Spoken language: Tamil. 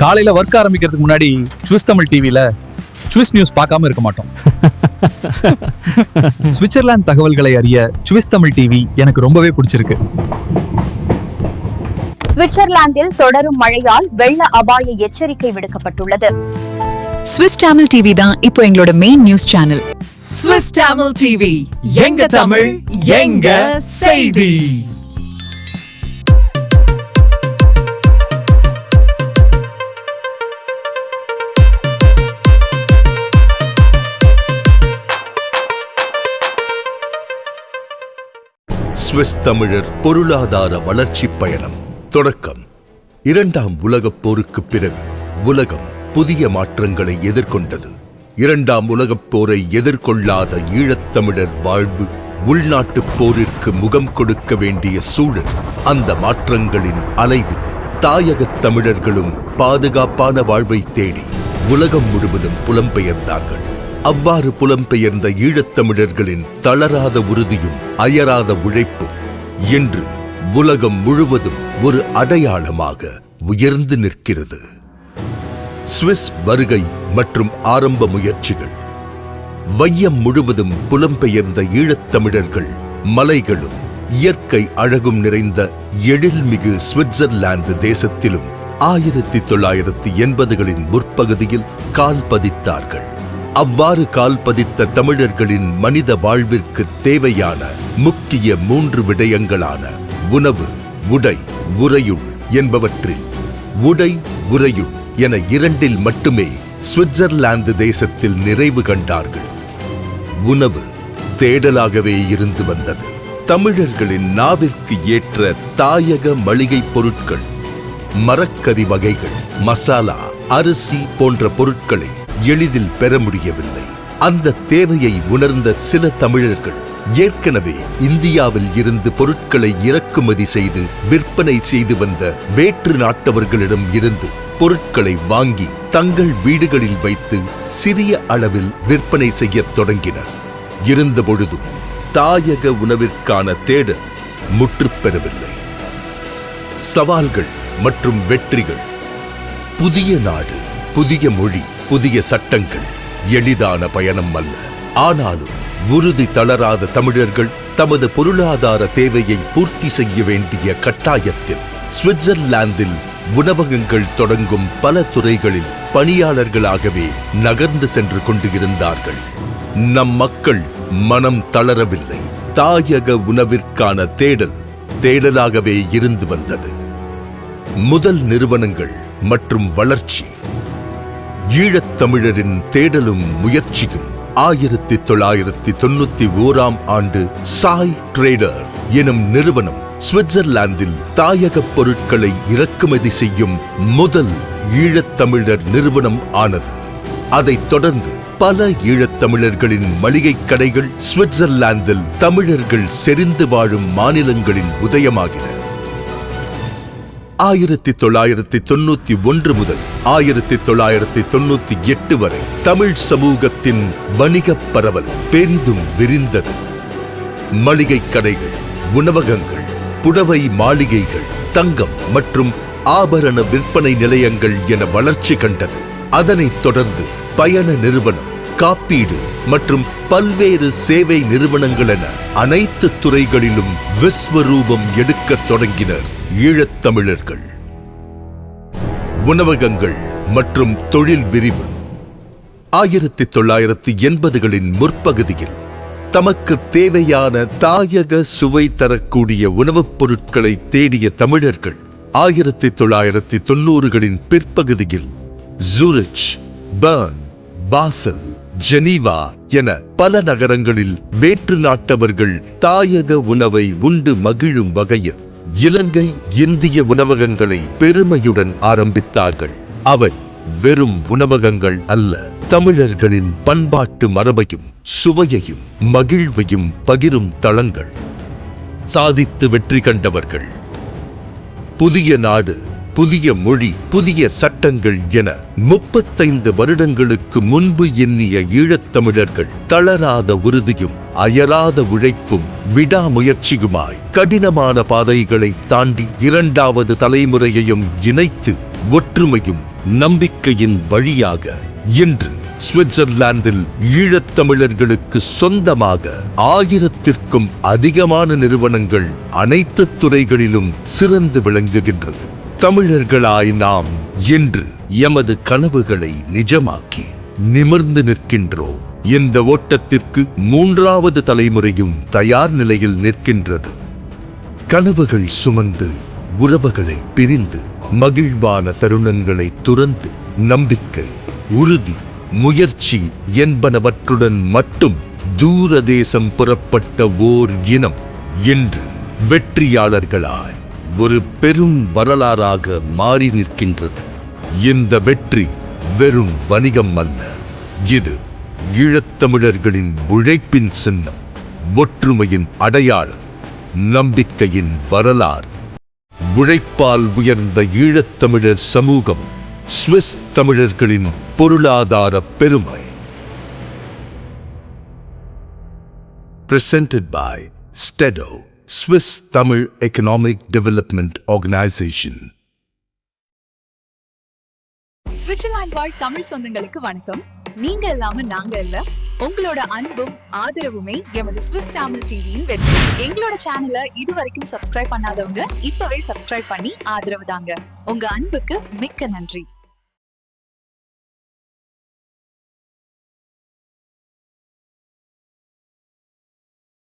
காலையில ஒர்க் ஆரம்பிக்கிறதுக்கு முன்னாடி சுவிஸ் தமிழ் டிவில சுவிஸ் நியூஸ் பார்க்காம இருக்க மாட்டோம். சுவிட்சர்லாந்து தகவல்களை அறிய சுவிஸ் தமிழ் டிவி எனக்கு ரொம்பவே பிடிச்சிருக்கு. சுவிட்சர்லாந்தில் தொடரும் மழையால் வெள்ள அபாய எச்சரிக்கை விடுக்கப்பட்டுள்ளது. ஸ்விஸ் தமிழ் டிவி தான் இப்போ எங்களோட main news channel Swiss Tamil TV எங்க தமிழ்? எங்க செய்தி? ஸ்விஸ் தமிழர் பொருளாதார வளர்ச்சி பயணம். தொடக்கம். இரண்டாம் உலகப் போருக்குப் பிறகு உலகம் புதிய மாற்றங்களை எதிர்கொண்டது. இரண்டாம் உலகப் போரை எதிர்கொள்ளாத ஈழத்தமிழர் வாழ்வு உள்நாட்டுப் போரிற்கு முகம் கொடுக்க வேண்டிய சூழல் அந்த மாற்றங்களின் அலைவில் தாயகத் தமிழர்களும் பாதுகாப்பான வாழ்வை தேடி உலகம் முழுவதும் புலம்பெயர்ந்தார்கள். அவ்வாறு புலம்பெயர்ந்த ஈழத்தமிழர்களின் தளராத உறுதியும் அயராத உழைப்பும் இன்று உலகம் முழுவதும் ஒரு அடையாளமாக உயர்ந்து நிற்கிறது. சுவிஸ் வருகை மற்றும் ஆரம்ப முயற்சிகள். வையம் முழுவதும் புலம்பெயர்ந்த ஈழத்தமிழர்கள் மலைகளும் இயற்கை அழகும் நிறைந்த எழில்மிகு சுவிட்சர்லாந்து தேசத்திலும் ஆயிரத்தி தொள்ளாயிரத்தி எண்பதுகளின் முற்பகுதியில் கால் பதித்தார்கள். அவ்வாறு கால் பதித்த தமிழர்களின் மனித வாழ்விற்கு தேவையான முக்கிய மூன்று விடயங்களான உணவு உடை உறையுள் என்பவற்றில் உடை உறையுள் என இரண்டில் மட்டுமே சுவிட்சர்லாந்து தேசத்தில் நிறைவு கண்டார்கள். உணவு தேடலாகவே இருந்து வந்தது. தமிழர்களின் நாவிற்கு ஏற்ற தாயக மளிகைப் பொருட்கள் மரக்கறி வகைகள் மசாலா அரிசி போன்ற பொருட்களை எளிதில் பெற முடியவில்லை. அந்த தேவையை உணர்ந்த சில தமிழர்கள் ஏற்கனவே இந்தியாவில் இருந்து பொருட்களை இறக்குமதி செய்து விற்பனை செய்து வந்த வேற்று நாட்டவர்களிடம் இருந்து பொருட்களை வாங்கி தங்கள் வீடுகளில் வைத்து சிறிய அளவில் விற்பனை செய்யத் தொடங்கினர். இருந்தபொழுதும் தாயக உணவிற்கான தேடல் முற்றுப்பெறவில்லை சவால்கள் மற்றும் வெற்றிகள். புதிய நாடு புதிய மொழி புதிய சட்டங்கள் எளிதான பயணம் அல்ல. ஆனாலும் உறுதி தளராத தமிழர்கள் தமது பொருளாதார தேவையை பூர்த்தி செய்ய வேண்டிய கட்டாயத்தில் சுவிட்சர்லாந்தில் உணவகங்கள் தொடங்கும் பல துறைகளில் பணியாளர்களாகவே நகர்ந்து சென்று கொண்டு இருந்தார்கள் நம் மக்கள் மனம் தளரவில்லை. தாயக உணவிற்கான தேடல் தேடலாகவே இருந்து வந்தது. முதல் நிறுவனங்கள் மற்றும் வளர்ச்சி ஈழத்தமிழரின் தேடலும் முயற்சியும் ஆயிரத்தி தொள்ளாயிரத்தி தொண்ணூத்தி ஓராம் ஆண்டு சாய் ட்ரேடர் எனும் நிறுவனம் சுவிட்சர்லாந்தில் தாயகப் பொருட்களை இறக்குமதி செய்யும் முதல் ஈழத்தமிழர் நிறுவனம் ஆனது. அதைத் தொடர்ந்து பல ஈழத்தமிழர்களின் மளிகைக் கடைகள் சுவிட்சர்லாந்தில் தமிழர்கள் செறிந்து வாழும் மாநிலங்களின் உதயமாகின. ஆயிரத்தி தொள்ளாயிரத்தி தொண்ணூத்தி ஒன்று முதல் ஆயிரத்தி தொள்ளாயிரத்தி தொண்ணூத்தி எட்டு வரை தமிழ் சமூகத்தின் வணிகப் பரவல் பெரிதும் விரிந்தது. மளிகை கடைகள் உணவகங்கள் புடவை மாளிகைகள் தங்கம் மற்றும் ஆபரண விற்பனை நிலையங்கள் என வளர்ச்சி கண்டது. அதனைத் தொடர்ந்து பயண நிறுவனம் காப்பீடு மற்றும் பல்வேறு சேவை நிறுவனங்கள் என அனைத்து துறைகளிலும் விஸ்வரூபம் எடுக்கத் தொடங்கினர் ஈழத்தமிழர்கள். உணவகங்கள் மற்றும் தொழில் விரிவு. ஆயிரத்தி தொள்ளாயிரத்தி எண்பதுகளின் முற்பகுதியில் தமக்கு தேவையான தாயக சுவை தரக்கூடிய உணவுப் பொருட்களை தேடிய தமிழர்கள் ஆயிரத்தி தொள்ளாயிரத்தி தொண்ணூறுகளின் பிற்பகுதியில் ஜூரிச் பர்ன் பாசல் ஜெனீவா என பல நகரங்களில் வேற்று நாட்டவர்கள் தாயக உணவை உண்டு மகிழும் வகையில் இலங்கை இந்திய உணவகங்களை பெருமையுடன் ஆரம்பித்தார்கள். அவை வெறும் உணவகங்கள் அல்ல தமிழர்களின் பண்பாட்டு மரபையும் சுவையையும் மகிழ்வையும் பகிரும் தளங்கள். சாதித்து வெற்றி கண்டவர்கள். புதிய நாடு புதிய மொழி புதிய சட்டங்கள் என முப்பத்தைந்து வருடங்களுக்கு முன்பு எண்ணிய ஈழத்தமிழர்கள் தளராத உறுதியும் அயராத உழைப்பும் விடாமுயற்சியுமாய் கடினமான பாதைகளை தாண்டி இரண்டாவது தலைமுறையையும் இணைத்து ஒற்றுமையும் நம்பிக்கையின் வழியாக இன்று சுவிட்சர்லாந்தில் ஈழத்தமிழர்களுக்கு சொந்தமாக ஆயிரத்திற்கும் அதிகமான நிறுவனங்கள் அனைத்து துறைகளிலும் சிறந்து விளங்குகின்றது. தமிழர்களாய் நாம் இன்று எமது கனவுகளை நிஜமாக்கி நிமிர்ந்து நிற்கின்றோம். இந்த ஓட்டத்திற்கு மூன்றாவது தலைமுறையும் தயார் நிலையில் நிற்கின்றது. கனவுகள் சுமந்து உறவுகளை பிரிந்து மகிழ்வான தருணங்களை துறந்து நம்பிக்கை உறுதி முயற்சி என்பனவற்றுடன் மட்டும் தூர தேசம் புறப்பட்ட ஓர் இனம் இன்று வெற்றியாளர்களாய் ஒரு பெரும் வரலாறாக மாறி நிற்கின்றது. இந்த வெற்றி வெறும் வணிகம் அல்ல. இது ஈழத்தமிழர்களின் உழைப்பின் சின்னம் ஒற்றுமையின் அடையாளம் நம்பிக்கையின் வரலாறு. உழைப்பால் உயர்ந்த ஈழத்தமிழர் சமூகம் சுவிஸ் தமிழர்களின் பொருளாதார பெருமை. Presented by STEDO, Swiss Tamil economic development organisation Switzerland வாழ் தமிழ் சொந்தங்களுக்கு வணக்கம். நீங்க இல்லாம நாங்க இல்ல. உங்களோட அன்பும் ஆதரவுமே எமது ஸ்விஸ் தமிழ் டிவியின் வெற்றி. எங்களோட சேனலை இது வரைக்கும் சப்ஸ்கிரைப் பண்ணாதவங்க இப்பவே சப்ஸ்கிரைப் பண்ணி ஆதரவு தாங்க. உங்க அன்புக்கு மிக்க நன்றி.